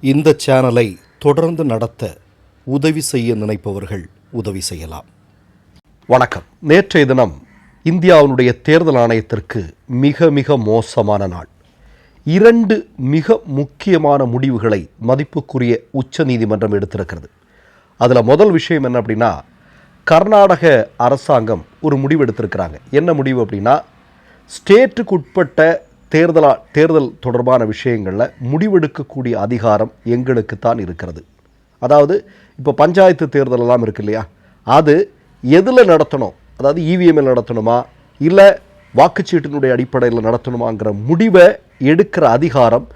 இந்த சேனலை தொடர்ந்து நடத்த உதவி செய்ய நினைப்பவர்கள் உதவி செய்யலாம். வணக்கம். நேற்றைய தினம் இந்தியாவினுடைய தேர்தல் ஆணையத்திற்கு மிக மிக மோசமான நாள். இரண்டு மிக முக்கியமான முடிவுகளை மதிப்புக்குரிய உச்சநீதிமன்றம் எடுத்திருக்கிறது. அதில் முதல் விஷயம் என்ன அப்படின்னா கர்நாடக அரசாங்கம் ஒரு முடிவு எடுத்திருக்கிறாங்க. என்ன முடிவு அப்படின்னா ஸ்டேட்டுக்கு உட்பட்ட தேர்தலா தேர்தல் தொடர்பான விஷயங்களில் முடிவெடுக்கக்கூடிய அதிகாரம் எங்களுக்கு தான் இருக்கிறது. அதாவது இப்போ பஞ்சாயத்து தேர்தல் எல்லாம் இருக்கு இல்லையா? அது எதில் நடத்தணும்? அதாவது இவிஎம்மில் நடத்தணுமா? இல்லை வாக்குச்சீட்டினுடைய அடிப்படையில் நடத்தணுமாங்கிற முடிவை எடுக்கிற அதிகாரம்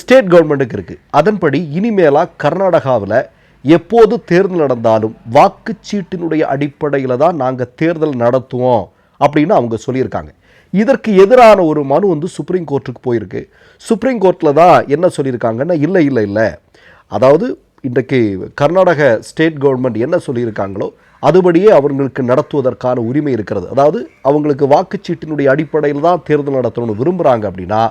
ஸ்டேட் கவர்மெண்ட்டுக்கு இருக்குது அதன்படி இனிமேலாக கர்நாடகாவில் எப்போது தேர்தல் நடந்தாலும் வாக்குச்சீட்டினுடைய அடிப்படையில் தான் நாங்கள் தேர்தல் நடத்துவோம் அப்படின்னு அவங்க சொல்லியிருக்காங்க. இதற்கு எதிரான ஒரு மனு வந்து சுப்ரீம் கோர்ட்டுக்கு போயிருக்கு. சுப்ரீம் கோர்ட்டில் தான் என்ன சொல்லியிருக்காங்கன்னா இல்லை இல்லை இல்லை. அதாவது இன்றைக்கு கர்நாடக ஸ்டேட் கவர்மெண்ட் என்ன சொல்லியிருக்காங்களோ அதுபடியே அவங்களுக்கு நடத்துவதற்கான உரிமை இருக்கிறது. அதாவது அவங்களுக்கு வாக்குச்சீட்டினுடைய அடிப்படையில் தான் தேர்தல் நடத்தணும்னு விரும்புகிறாங்க அப்படின்னா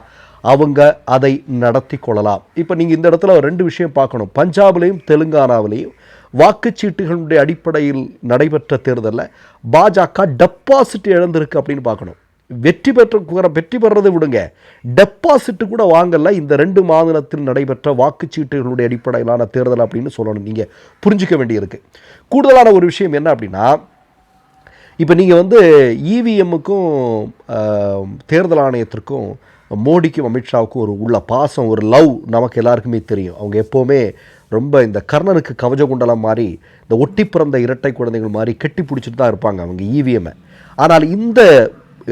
அவங்க அதை நடத்தி கொள்ளலாம். இப்போ நீங்கள் இந்த இடத்துல ரெண்டு விஷயம் பார்க்கணும். பஞ்சாப்லேயும் தெலுங்கானாவிலையும் வாக்குச்சீட்டுகளுடைய அடிப்படையில் நடைபெற்ற தேர்தலில் பாஜக டெபாசிட் இழந்திருக்கு அப்படின்னு பார்க்கணும். வெற்றி பெற்ற வெற்றி பெறதை விடுங்க. டெபாசிட் கூட வாங்கல. இந்த ரெண்டு மாநிலத்தில் நடைபெற்ற வாக்குச்சீட்டுகளுடைய அடிப்படையிலான தேர்தல் அப்படின்னு சொல்லணும். நீங்கள் புரிஞ்சிக்க வேண்டியிருக்கு. கூடுதலான ஒரு விஷயம் என்ன அப்படின்னா இப்போ நீங்கள் வந்து இவிஎம்முக்கும் தேர்தல் ஆணையத்திற்கும் மோடிக்கும் அமித்ஷாவுக்கும் ஒரு உள்ள பாசம் ஒரு லவ் நமக்கு எல்லாருக்குமே தெரியும். அவங்க எப்போவுமே ரொம்ப இந்த கர்ணனுக்கு கவஜ குண்டலம் மாதிரி இந்த ஒட்டி பிறந்த இரட்டை குழந்தைகள் மாதிரி கெட்டி பிடிச்சிட்டு தான் இருப்பாங்க அவங்க இவிஎம்மை ஆனால் இந்த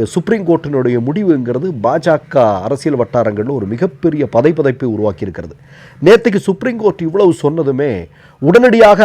சுப்ரீம் கோர்ட்டினுடைய முடிவுங்கிறது பாஜக அரசியல் வட்டாரங்களில் ஒரு மிகப்பெரிய பதைப்பதைப்பை உருவாக்கியிருக்கிறது. நேற்றுக்கு சுப்ரீம் கோர்ட் இவ்வளவு சொன்னதுமே உடனடியாக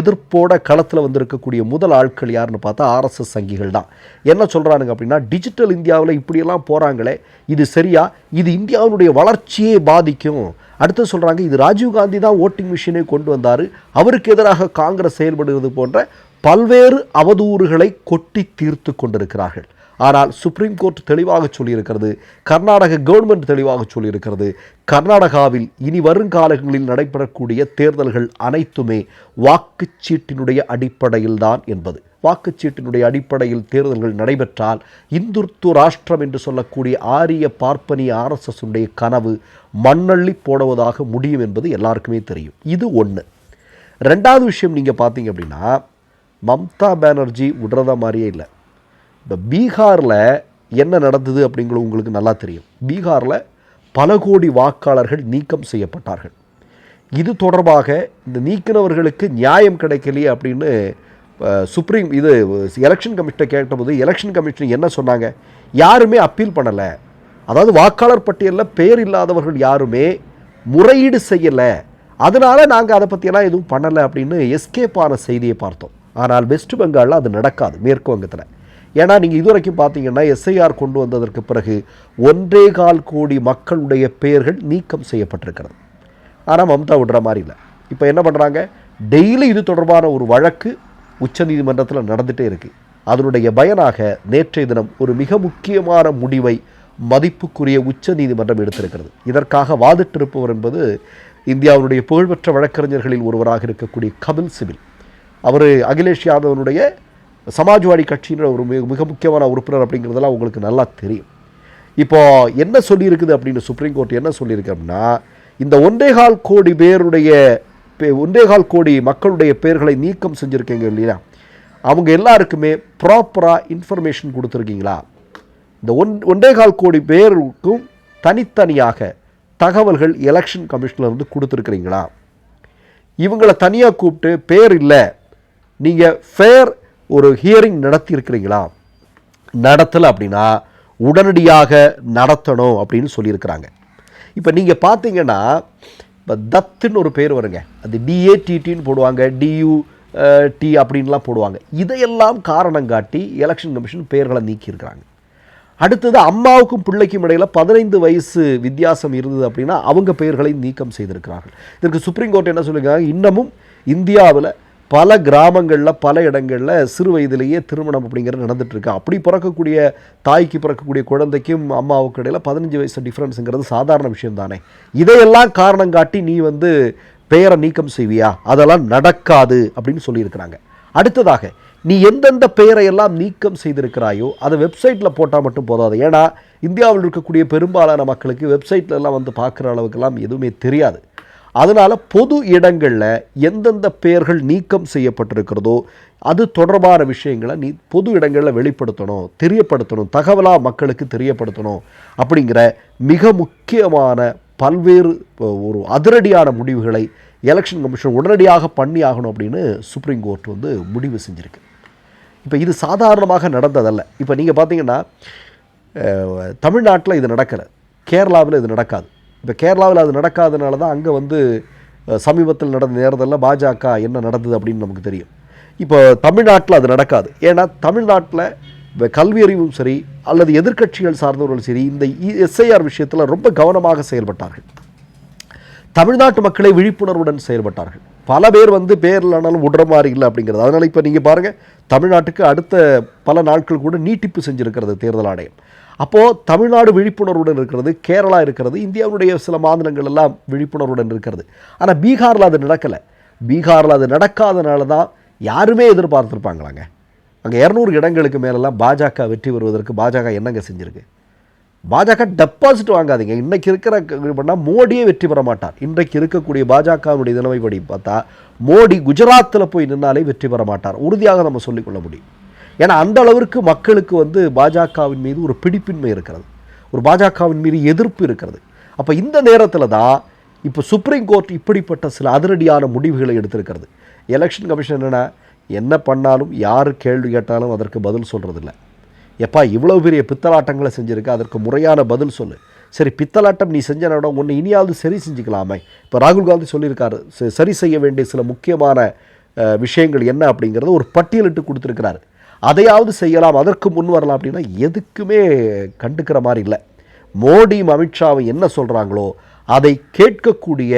எதிர்ப்போட களத்தில் வந்திருக்கக்கூடிய முதல் ஆட்கள் யாருன்னு பார்த்தா ஆர்எஸ்எஸ் சங்கிகள் தான். என்ன சொல்கிறானுங்க அப்படின்னா டிஜிட்டல் இந்தியாவில் இப்படியெல்லாம் போகிறாங்களே இது சரியா? இது இந்தியாவினுடைய வளர்ச்சியே பாதிக்கும். அடுத்து சொல்கிறாங்க இது ராஜீவ்காந்தி தான் ஓட்டிங் மிஷினை கொண்டு வந்தார். அவருக்கு எதிராக காங்கிரஸ் செயல்படுவது போன்ற பல்வேறு அவதூறுகளை கொட்டி தீர்த்து கொண்டிருக்கிறார்கள். ஆனால் சுப்ரீம் கோர்ட் தெளிவாக சொல்லியிருக்கிறது கர்நாடக கவர்மெண்ட் தெளிவாக சொல்லியிருக்கிறது கர்நாடகாவில் இனி வருங்காலங்களில் நடைபெறக்கூடிய தேர்தல்கள் அனைத்துமே வாக்குச்சீட்டினுடைய அடிப்படையில் தான் என்பது. வாக்குச்சீட்டினுடைய அடிப்படையில் தேர்தல்கள் நடைபெற்றால் இந்துர்த்து ராஷ்டிரம் என்று சொல்லக்கூடிய ஆரிய பார்ப்பனிய ஆர்எஸ்எஸ் உடைய கனவு மண்ணள்ளி போடுவதாக முடியும் என்பது எல்லாருக்குமே தெரியும். இது ஒன்று ரெண்டாவது விஷயம் நீங்கள் பார்த்தீங்க அப்படின்னா மம்தா பானர்ஜி விடுறதா மாதிரியே இல்லை. இப்போ பீகாரில் என்ன நடந்தது அப்படிங்கிறது உங்களுக்கு நல்லா தெரியும். பீகாரில் பல கோடி வாக்காளர்கள் நீக்கம் செய்யப்பட்டார்கள். இது தொடர்பாக இந்த நீக்கினவர்களுக்கு நியாயம் கிடைக்கலையே அப்படின்னு சுப்ரீம் இது எலெக்ஷன் கமிஷனை கேட்டபோது எலெக்ஷன் கமிஷன் என்ன சொன்னாங்க? யாருமே அப்பீல் பண்ணலை. அதாவது வாக்காளர் பட்டியலில் பெயர் இல்லாதவர்கள் யாருமே முறையீடு செய்யலை. அதனால் நாங்கள் அதை பற்றியெல்லாம் எதுவும் பண்ணலை அப்படின்னு எஸ்கேப் ஆன செய்தியை பார்த்தோம். ஆனால் வெஸ்ட் பெங்காலில் அது நடக்காது மேற்கு வங்கத்தில் ஏன்னா நீங்கள் இதுவரைக்கும் பார்த்தீங்கன்னா எஸ்ஐஆர் கொண்டு வந்ததற்கு பிறகு ஒன்றே கால் கோடி மக்களுடைய பெயர்கள் நீக்கம் செய்யப்பட்டிருக்கிறது. ஆனால் மம்தா விடுற மாதிரி இல்லை. இப்போ என்ன பண்ணுறாங்க டெய்லி இது தொடர்பான ஒரு வழக்கு உச்சநீதிமன்றத்தில் நடந்துகிட்டே இருக்குது அதனுடைய பயனாக நேற்றைய தினம் ஒரு மிக முக்கியமான முடிவை மதிப்புக்குரிய உச்ச நீதிமன்றம் எடுத்திருக்கிறது. இதற்காக வாதிட்டிருப்பவர் என்பது இந்தியாவுடைய புகழ்பெற்ற வழக்கறிஞர்களில் ஒருவராக இருக்கக்கூடிய கபில் சிபில். அவர் அகிலேஷ் யாதவனுடைய சமாஜ்வாடி கட்சியின் ஒரு மிக மிக முக்கியமான உறுப்பினர் அப்படிங்கிறதெல்லாம் உங்களுக்கு நல்லா தெரியும். இப்போ என்ன சொல்லியிருக்குது அப்படின்னு சுப்ரீம் கோர்ட் என்ன சொல்லியிருக்கு அப்படின்னா இந்த ஒன்றேகால் கோடி பேருடைய ஒன்றேகால் கோடி மக்களுடைய பெயர்களை நீக்கம் செஞ்சுருக்கீங்க இல்லையா? அவங்க எல்லாருக்குமே ப்ராப்பராக இன்ஃபர்மேஷன் கொடுத்துருக்கீங்களா? இந்த ஒன் ஒன்றேகால் கோடி பேருக்கும் தனித்தனியாக தகவல்கள் எலெக்ஷன் கமிஷனில் கொடுத்துருக்குறீங்களா? இவங்களை தனியாக கூப்பிட்டு பேர் இல்லை. நீங்கள் ஃபேர் ஒரு ஹியரிங் நடத்தியிருக்கிறீங்களா? நடத்தலை அப்படின்னா உடனடியாக நடத்தணும் அப்படின்னு சொல்லியிருக்கிறாங்க. இப்போ நீங்கள் பார்த்தீங்கன்னா இப்போ தத்துன்னு ஒரு பேர் வருங்க. அது டிஏடிடின்னு போடுவாங்க. டியூ டி அப்படின்லாம் போடுவாங்க. இதையெல்லாம் காரணம் காட்டி எலெக்ஷன் கமிஷன் பெயர்களை நீக்கியிருக்கிறாங்க. அடுத்தது அம்மாவுக்கும் பிள்ளைக்கும் இடையில் பதினைந்து வயசு வித்தியாசம் இருந்தது அப்படின்னா அவங்க பெயர்களை நீக்கம் செய்திருக்கிறார்கள். இதற்கு சுப்ரீம் கோர்ட் என்ன சொல்லியிருக்காங்க? இன்னமும் இந்தியாவில் பல கிராமங்களில் பல இடங்களில் சிறு வயதிலேயே திருமணம் அப்படிங்கிறது நடந்துட்டு அப்படி பிறக்கக்கூடிய தாய்க்கு பிறக்கக்கூடிய குழந்தைக்கும் அம்மாவுக்கு இடையில் பதினஞ்சு வயசு டிஃப்ரென்ஸுங்கிறது சாதாரண விஷயம் தானே இதையெல்லாம் காரணம் காட்டி நீ வந்து பெயரை நீக்கம் செய்வியா? அதெல்லாம் நடக்காது அப்படின்னு சொல்லியிருக்கிறாங்க. அடுத்ததாக நீ எந்தெந்த பெயரை எல்லாம் நீக்கம் செய்திருக்கிறாயோ அதை வெப்சைட்டில் போட்டால் மட்டும் போதாது. ஏன்னா இந்தியாவில் இருக்கக்கூடிய பெரும்பாலான மக்களுக்கு வெப்சைட்லலாம் வந்து பார்க்குற அளவுக்கெல்லாம் எதுவுமே தெரியாது. அதனால் பொது இடங்களில் எந்தெந்த பெயர்கள் நீக்கம் செய்யப்பட்டிருக்கிறதோ அது தொடர்பான விஷயங்களை நீ பொது இடங்களில் வெளிப்படுத்தணும் தெரியப்படுத்தணும் தகவலாக மக்களுக்கு தெரியப்படுத்தணும் அப்படிங்கிற மிக முக்கியமான பல்வேறு ஒரு அதிரடியான முடிவுகளை எலெக்ஷன் கமிஷன் உடனடியாக பண்ணி ஆகணும் அப்படின்னு சுப்ரீம் கோர்ட் வந்து முடிவு செஞ்சுருக்கு. இப்போ இது சாதாரணமாக நடந்ததல்ல. இப்போ நீங்கள் பார்த்தீங்கன்னா தமிழ்நாட்டில் இது நடக்கலை. கேரளாவில் இது நடக்காது. இப்போ கேரளாவில் அது நடக்காதனால தான் அங்கே வந்து சமீபத்தில் நடந்த நேரத்தில் பாஜக என்ன நடந்தது அப்படின்னு நமக்கு தெரியும். இப்போ தமிழ்நாட்டில் அது நடக்காது. ஏன்னா தமிழ்நாட்டில் இப்போ கல்வி அறிவும் சரி அல்லது எதிர்க்கட்சிகள் சார்ந்தவர்களும் சரி இந்த எஸ்ஐஆர் விஷயத்தில் ரொம்ப கவனமாக செயல்பட்டார்கள். தமிழ்நாட்டு மக்களை விழிப்புணர்வுடன் செயல்பட்டார்கள். பல பேர் வந்து பேர் இல்லைனாலும் விடுற மாதிரி இல்லை அப்படிங்கிறது. அதனால் இப்போ நீங்கள் பாருங்கள் தமிழ்நாட்டுக்கு அடுத்த பல நாட்கள் கூட நீட்டிப்பு செஞ்சுருக்கிறது தேர்தல் ஆணையம். அப்போது தமிழ்நாடு விழிப்புணர்வுடன் இருக்கிறது கேரளா இருக்கிறது இந்தியாவுடைய சில மாநிலங்கள் எல்லாம் விழிப்புணர்வுடன் இருக்கிறது. ஆனால் பீகாரில் அது நடக்கலை. பீகாரில் அது நடக்காதனால தான் யாருமே எதிர்பார்த்துருப்பாங்களாங்க. அங்கே இரநூறு இடங்களுக்கு மேலெல்லாம் பாஜக வெற்றி பெறுவதற்கு பாஜக என்னங்க செஞ்சுருக்கு? பாஜக டெபாசிட் வாங்காதீங்க. இன்றைக்கி இருக்கிற பண்ணால் மோடியே வெற்றி பெற மாட்டார். இன்றைக்கு இருக்கக்கூடிய பாஜகவுடைய நிலைமைப்படி பார்த்தா மோடி குஜராத்தில் போய் நின்னாலே வெற்றி பெற மாட்டார். உறுதியாக நம்ம சொல்லிக்கொள்ள முடியும். ஏன்னா அந்த அளவிற்கு மக்களுக்கு வந்து பாஜகவின் மீது ஒரு பிடிப்பின்மை இருக்கிறது. ஒரு பாஜகவின் மீது எதிர்ப்பு இருக்கிறது. அப்போ இந்த நேரத்தில் தான் இப்போ சுப்ரீம் கோர்ட் இப்படிப்பட்ட சில அதிரடியான முடிவுகளை எடுத்திருக்கிறது. எலெக்ஷன் கமிஷன் என்னென்னா என்ன பண்ணாலும் யார் கேள்வி கேட்டாலும் அதற்கு பதில் சொல்கிறதில்ல எப்பா இவ்வளோ பெரிய பித்தலாட்டங்களை செஞ்சுருக்க அதற்கு முறையான பதில் சொல்லு. சரி பித்தலாட்டம் நீ செஞ்ச இடம் ஒன்று இனியாவது சரி செஞ்சுக்கலாமே. இப்போ ராகுல் காந்தி சொல்லியிருக்காரு சரி செய்ய வேண்டிய சில முக்கியமான விஷயங்கள் என்ன அப்படிங்கிறத ஒரு பட்டியலிட்டு கொடுத்துருக்கிறாரு. அதையாவது செய்யலாம் அதற்கு முன் வரலாம் அப்படின்னா எதுக்குமே கண்டுக்கிற மாதிரி இல்லை. மோடியும் அமித்ஷாவும் என்ன சொல்கிறாங்களோ அதை கேட்கக்கூடிய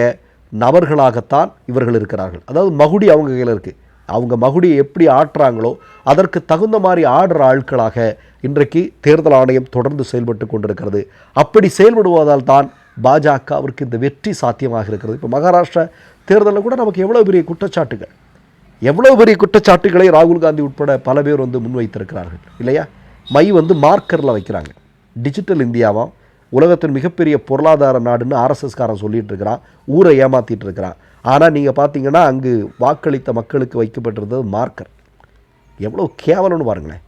நபர்களாகத்தான் இவர்கள் இருக்கிறார்கள். அதாவது மகுடி அவங்க கையில் இருக்குது அவங்க மகுடியை எப்படி ஆட்டுறாங்களோ அதற்கு தகுந்த மாதிரி ஆடுற ஆட்களாக இன்றைக்கு தேர்தல் ஆணையம் தொடர்ந்து செயல்பட்டு கொண்டிருக்கிறது. அப்படி செயல்படுவதால் தான் பாஜகவிற்கு இந்த வெற்றி சாத்தியமாக இருக்கிறது. இப்போ மகாராஷ்டிரா தேர்தலில் கூட நமக்கு எவ்வளோ பெரிய குற்றச்சாட்டுகள்? எவ்வளோ பெரிய குற்றச்சாட்டுகளை ராகுல் காந்தி உட்பட பல பேர் வந்து முன்வைத்திருக்கிறார்கள் இல்லையா? மை வந்து மார்க்கரில் வைக்கிறாங்க. டிஜிட்டல் இந்தியாவும் உலகத்தின் மிகப்பெரிய பொருளாதார நாடுன்னு ஆர்எஸ்எஸ்காரன் சொல்லிட்டு இருக்கிறான் ஊரை ஏமாத்திட்டு இருக்கிறான். ஆனால் நீங்கள் பார்த்தீங்கன்னா அங்கு வாக்களித்த மக்களுக்கு வைக்கப்பட்டிருந்தது மார்க்கர். எவ்வளோ கேவலம்னு பாருங்களேன்.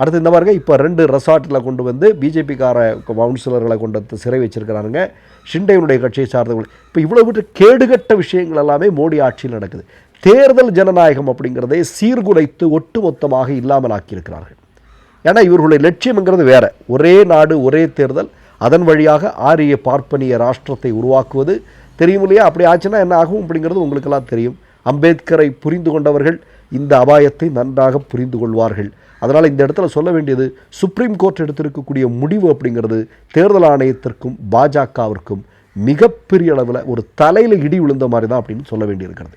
அடுத்து இந்த பாருங்க இப்போ ரெண்டு ரெசார்ட்டில் கொண்டு வந்து பிஜேபிக்கார கவுன்சிலர்களை கொண்டு வந்து சிறை வச்சிருக்கிறானுங்க ஷிண்டேனுடைய கட்சியை சார்ந்தவர்கள் இப்போ இவ்வளோ விட்டு கேடுகட்ட விஷயங்கள் எல்லாமே மோடி ஆட்சியில் நடக்குது. தேர்தல் ஜனநாயகம் அப்படிங்கிறதை சீர்குலைத்து ஒட்டுமொத்தமாக இல்லாமல் ஆக்கியிருக்கிறார்கள் ஏன்னா இவர்களுடைய லட்சியம்ங்கிறது வேறு. ஒரே நாடு ஒரே தேர்தல். அதன் வழியாக ஆரிய பார்ப்பனிய ராஷ்டிரத்தை உருவாக்குவது. தெரியும் இல்லையா? அப்படி ஆச்சுன்னா என்ன ஆகும் அப்படிங்கிறது உங்களுக்கெல்லாம் தெரியும். அம்பேத்கரை புரிந்து கொண்டவர்கள் இந்த அபாயத்தை நன்றாக புரிந்து கொள்வார்கள். அதனால் இந்த இடத்துல சொல்ல வேண்டியது சுப்ரீம் கோர்ட் எடுத்திருக்கக்கூடிய முடிவு அப்படிங்கிறது தேர்தல் ஆணையத்திற்கும் பாஜகவிற்கும் மிகப்பெரிய அளவில் ஒரு தலையில் இடி விழுந்த மாதிரி தான் அப்படின்னு சொல்ல வேண்டியிருக்கிறது.